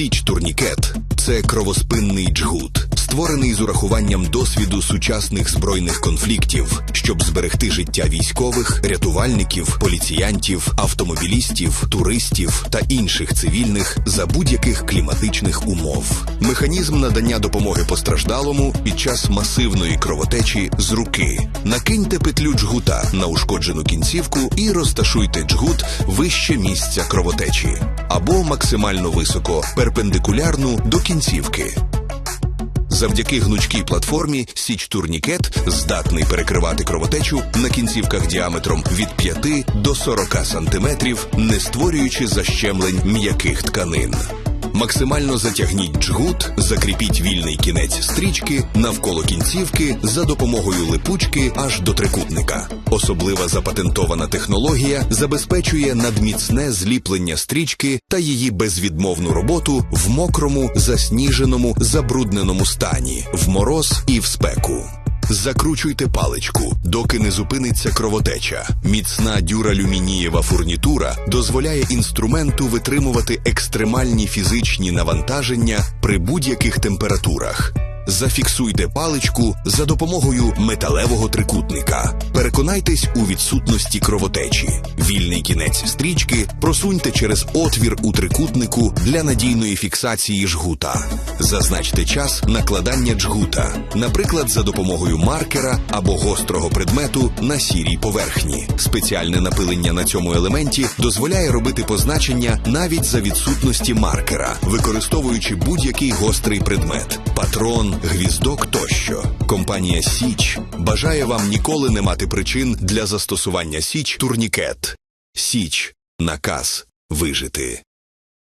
Січ турнікет. Це кровоспинний джгут, створений з урахуванням досвіду сучасних збройних конфліктів, щоб зберегти життя військових, рятувальників, поліціянтів, автомобілістів, туристів та інших цивільних за будь-яких кліматичних умов. Механізм надання допомоги постраждалому під час масивної кровотечі з руки. Накиньте петлю джгута на ушкоджену кінцівку і розташуйте джгут вище місця кровотечі або максимально високо перпендикулярну до кінцівки. Завдяки гнучкій платформі Січ Турнікет здатний перекривати кровотечу на кінцівках діаметром від 5 до 40 сантиметрів, не створюючи защемлень м'яких тканин. Максимально затягніть джгут, закріпіть вільний кінець стрічки навколо кінцівки за допомогою липучки аж до трикутника. Особлива запатентована технологія забезпечує надміцне зліплення стрічки та її безвідмовну роботу в мокрому, засніженому, забрудненому стані, в мороз і в спеку. Закручуйте паличку, доки не зупиниться кровотеча. Міцна дюралюмінієва фурнітура дозволяє інструменту витримувати екстремальні фізичні навантаження при будь-яких температурах. Зафіксуйте паличку за допомогою металевого трикутника. Переконайтесь у відсутності кровотечі. Вільний кінець стрічки просуньте через отвір у трикутнику для надійної фіксації жгута. Зазначте час накладання джгута, наприклад, за допомогою маркера або гострого предмету на сірій поверхні. Спеціальне напилення на цьому елементі дозволяє робити позначення навіть за відсутності маркера, використовуючи будь-який гострий предмет патрон, гвіздок тощо. Компанія Січ бажає вам ніколи не мати причин для застосування Січ турнікет. Січ наказ вижити.